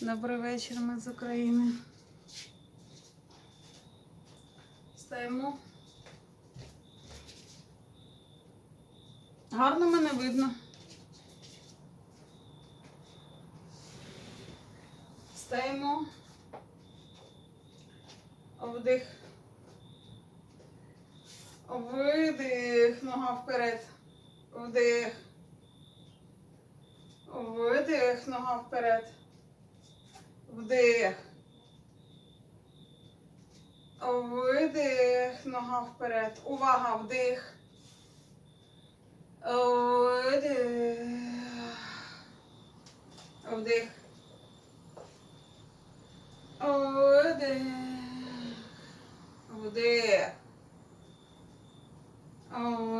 Добрий вечір, ми з України. Стаємо. Гарно мене видно. Стаємо. Вдих. Видих. Нога вперед. Вдих. Видих. Нога вперед. Вдих. Видих. Нога вперед. Увага, вдих. Видих. Вдих. Видих. Вдих.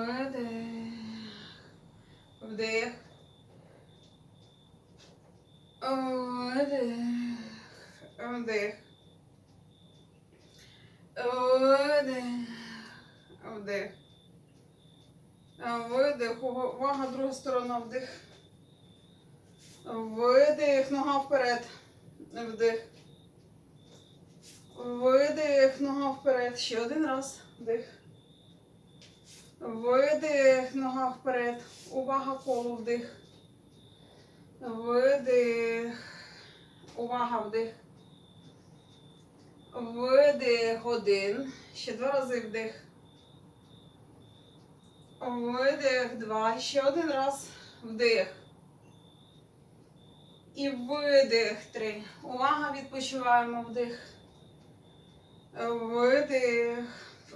Видих. Вдих. Видих. Вдих. Видих. Вдих. Видих. Увага, друга сторона, вдих. Видих. Нога вперед. Вдих. Видих. Нога вперед. Ще один раз. Вдих. Видих. Нога вперед. Увага, коло вдих. Видих. Увага, вдих. Видих один. Ще два рази вдих. Видих два. Ще один раз вдих. І видих три. Увага, відпочиваємо вдих. Видих.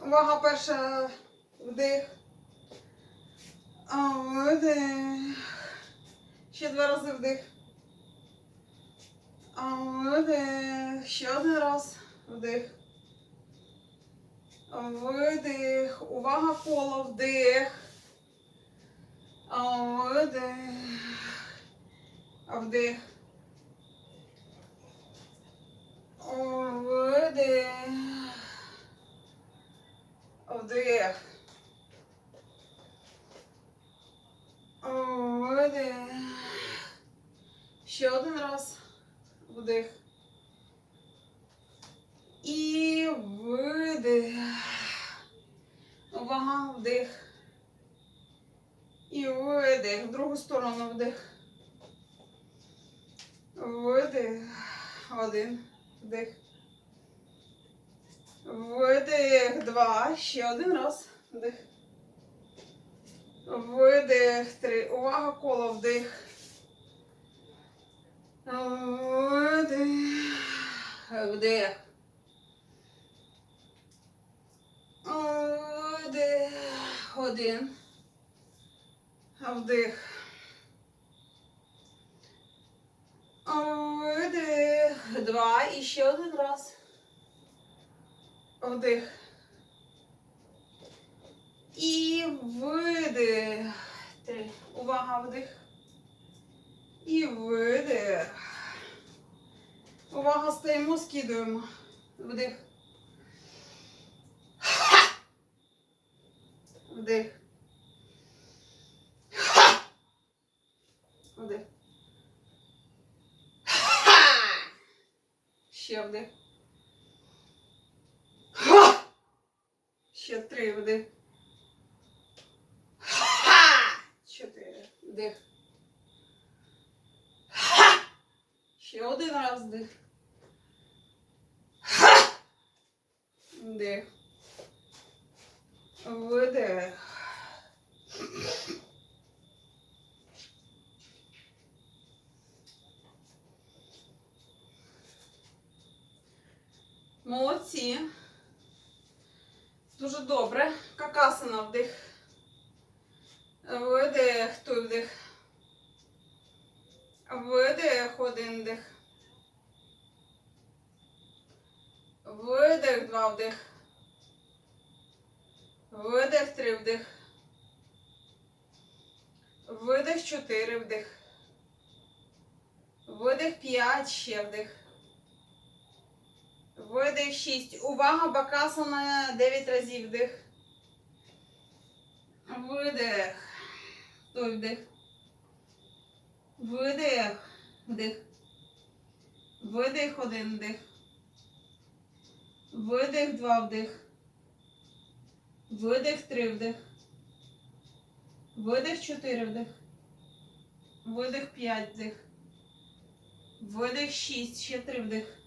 Увага, перша вдих. Видих. Ще два рази вдих. Видих. Ще один раз. Вдих. Видих. Увага коло. Вдих. Видих. Вдих. Видих. Вдих. Видих. Ще один раз. Вдих. І видих. Увага, вдих. І видих. В другу сторону вдих. Видих. Один. Вдих. Видих. Два. Ще один раз. Вдих. Видих. Три. Увага, коло вдих. Видих. Вдих. Вдих. Один. Вдих. Видих. Два. І ще один раз. Вдих. І видих. Три. Увага, вдих. І видих. Увага, стоїмо, скидуємо. Вдих. Вдих. Вдих. Ще вдих. Ще три вдих. Чотири. Вдих. Ще один раз вдих. Вдих. Видих. Молодці. Дуже добре. Какасана вдих. Видих, той вдих. Видих, один вдих. Видих, два вдих. Видих, три вдих. Видих, чотири вдих. Видих, п'ять, ще вдих. Видих, шість. Увага, бакасана, дев'ять разів вдих. Видих. Той вдих. Видих. Вдих. Видих один вдих. Видих два вдих. Видих три вдих. Видих чотири вдих. Видих п'ять вдих. Видих шість, ще три вдих.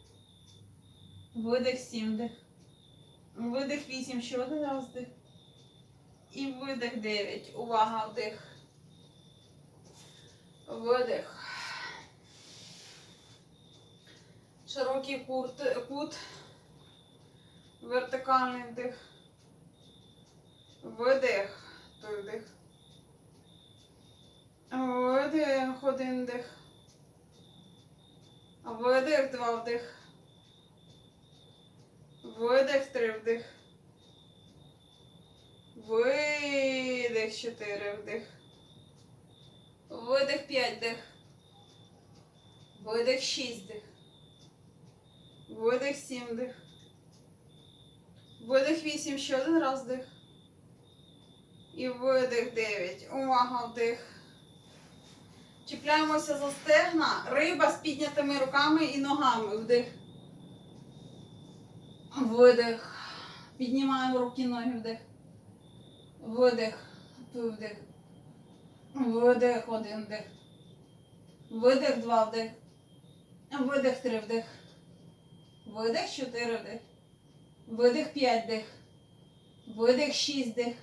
Видих сім вдих. Видих вісім, ще один раз вдих. І видих дев'ять. Увага, вдих. Видих. Широкий кут, кут. Вертикальний вдих. Видих. Той вдих. Видих. Один вдих. Видих. Два вдих. Видих. Три вдих. Видих. Чотири вдих. Видих. П'ять вдих. Видих. Шість вдих. Видих. Сім вдих. Видих 8, ще один раз вдих. І видих 9. Увага, вдих. Чіпляємося за стегна. Риба з піднятими руками і ногами. Вдих. Видих. Піднімаємо руки, ноги, вдих. Видих. Вдих. Видих, один вдих. Видих, два вдих. Видих, три вдих. Видих, чотири вдих. Видих 5 дих. Видих 6 дих.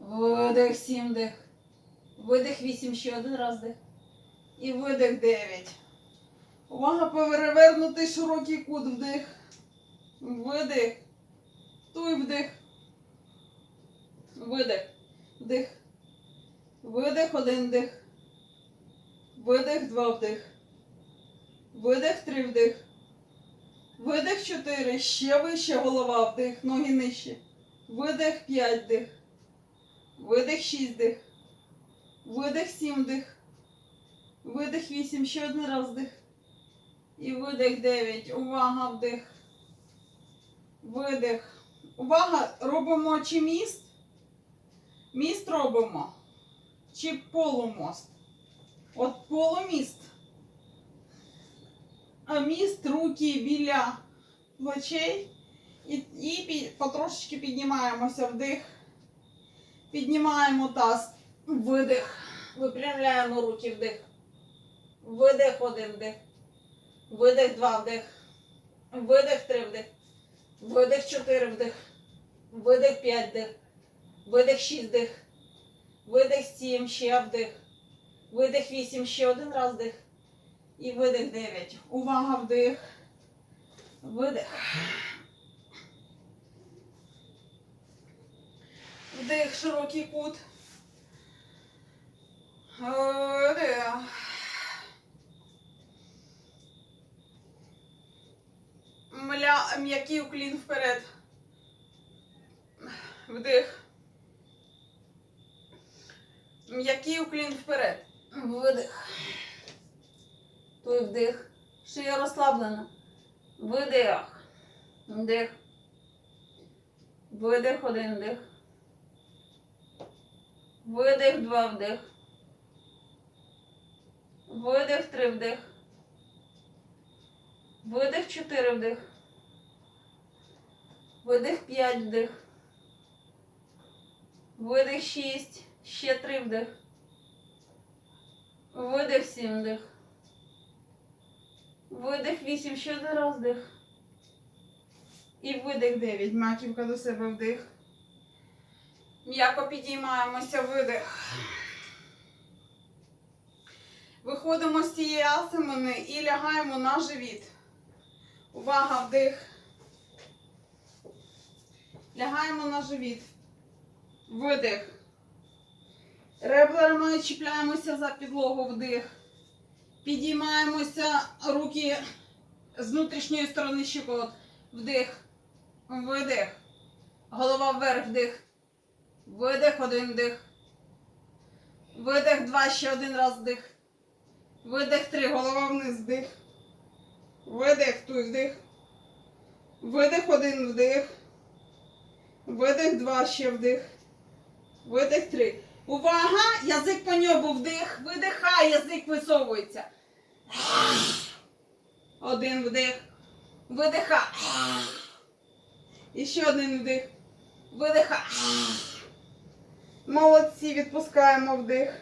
Видих 7 дих. Видих 8 ще один раз дих. І видих 9. Увага перевернутий широкий кут вдих. Видих. Туй вдих. Видих. Вдих. Видих один дих. Видих два вдих. Видих три вдих. Видих 4, ще вище голова, вдих, ноги нижче. Видих 5 дих. Видих 6 дих. Видих 7 дих. Видих 8, ще один раз дих. І видих 9. Увага, вдих. Видих. Увага, робимо чи міст? Міст робимо. Чи полумост? От полуміст. А міст руки біля плечей і, і потрошечки піднімаємося вдих. Піднімаємо таз. Видих. Випрямляємо руки вдих. Видих один вдих. Видих два вдих. Видих три вдих. Видих чотири вдих. Видих п'ять вдих. Видих шість вдих. Видих сім, ще вдих. Видих вісім, ще один раз вдих. І видих 9. Увага, вдих. Видих. Вдих, широкий кут. Вдих. Мля, м'який уклін вперед. Вдих. М'який уклін вперед. Видих. Той вдих. Шия розслаблена. Видих. Вдих. Видих один вдих. Видих два вдих. Видих три вдих. Видих чотири вдих. Видих п'ять вдих. Видих шість. Ще три вдих. Видих сім вдих. Видих 8, ще один раз вдих. І видих 9. Маківка до себе вдих. М'яко підіймаємося, видих. Виходимо з цієї асимени і лягаємо на живіт. Увага, вдих. Лягаємо на живіт. Видих. Ребрами чіпляємося за підлогу вдих. Підіймаємося руки з внутрішньої сторони щиколот. Вдих. Видих. Голова вверх, вдих. Видих, один вдих. Видих, два, ще один раз вдих. Видих, три, голова вниз, вдих. Видих, тут вдих. Видих, один вдих. Видих, два, ще вдих. Видих, три. Увага! Язик по ньобу вдих. Видихай, язик висовується. Один вдих. Видиха. І ще один вдих. Видиха. Молодці, відпускаємо вдих.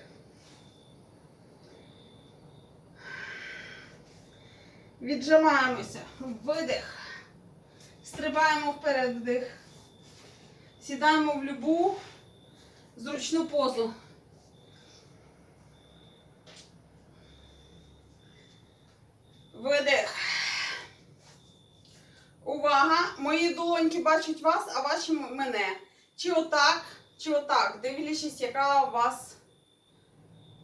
Віджимаємося. Видих. Стрибаємо вперед вдих. Сідаємо в любу зручну позу. Видих. Увага! Мої долоньки бачать вас, а ваші мене. Чи отак, чи отак. Дивлячись, яка у вас,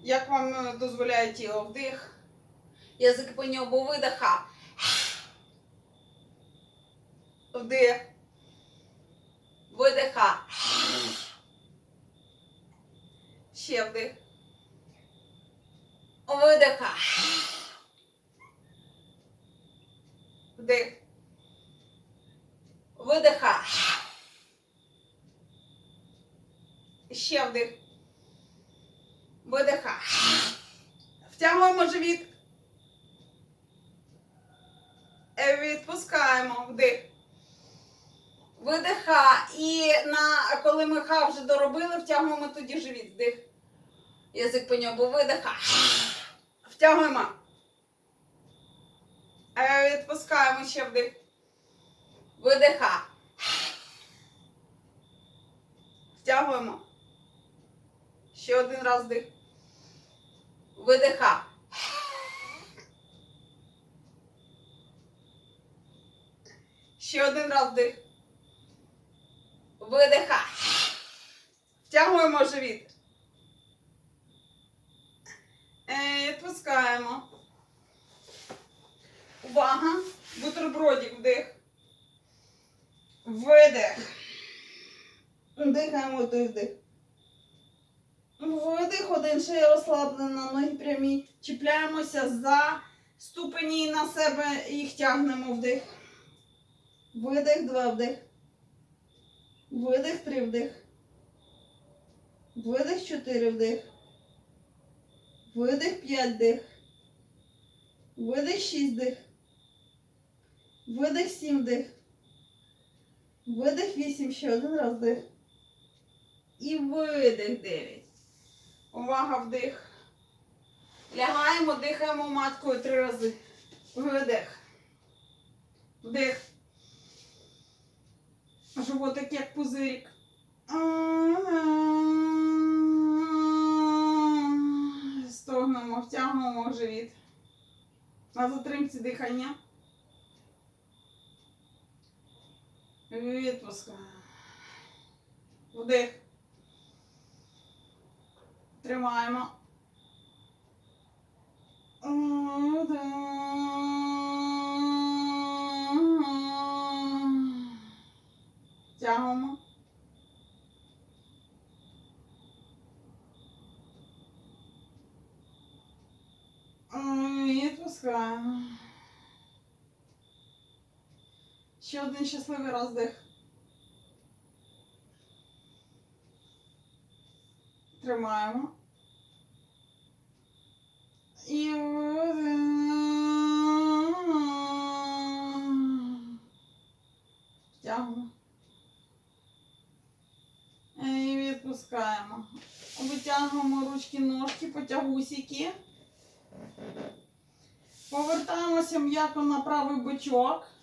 як вам е, дозволяє тіло. Вдих. Язик по ньому видиха. Вдих. Видиха. Ще вдих. Видиха. Вдих. Видиха. Ще вдих. Видиха. Втягуємо живіт. Е, Відпускаємо вдих. Видиха. І на, коли ми ха вже доробили, втягуємо тоді живіт. Вдих. Язик по ньому видиха. Втягуємо. Е, Відпускаємо ще вдих. Видиха. Втягуємо. Ще один раз вдих. Видиха. Ще один раз вдих. Видиха. Втягуємо живіт. Е, Відпускаємо. Увага. Бутербродик вдих. Видих. Дихаємо вдих, вдих. Видих, один шия розслаблена, ноги прямі. Чіпляємося за ступені на себе і тягнемо вдих. Видих, два вдих. Видих, три вдих. Видих, чотири вдих. Видих, п'ять вдих. Видих, шість вдих. Видих, сім вдих. Видих, вісім, ще один раз вдих. І видих, дев'ять. Увага, вдих. Лягаємо, дихаємо маткою три рази. Видих. Вдих. Животик як пузирик. Стогнемо, втягнемо живіт. На затримці дихання. Відпускаємо. Вдих. Тримаємо. Тягнемо. Відпускаємо. Ще один щасливий роздих. Тримаємо. І втягуємо. І відпускаємо. Витягуємо ручки, ножки, потягусики. Повертаємося м'яко на правий бочок.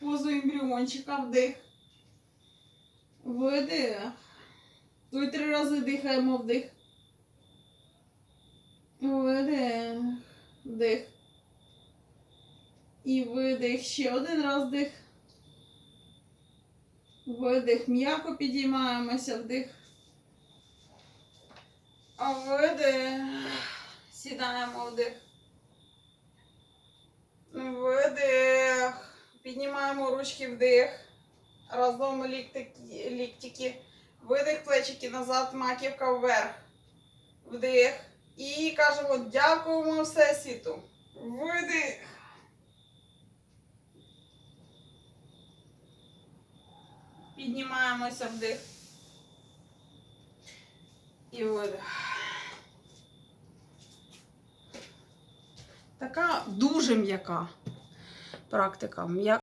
Позу ембріончика, вдих. Видих. Тут три рази дихаємо вдих. Видих. Вдих. І видих. Ще один раз вдих. Видих. М'яко підіймаємося вдих. А видих. Сідаємо вдих. Видих. Піднімаємо ручки вдих. Разом ліктики, ліктики. Видих, плечики назад, маківка вверх. Вдих. І кажемо дякуємо Всесвіту. Видих. Піднімаємося вдих. І видих. Така дуже м'яка. Практика. М'я-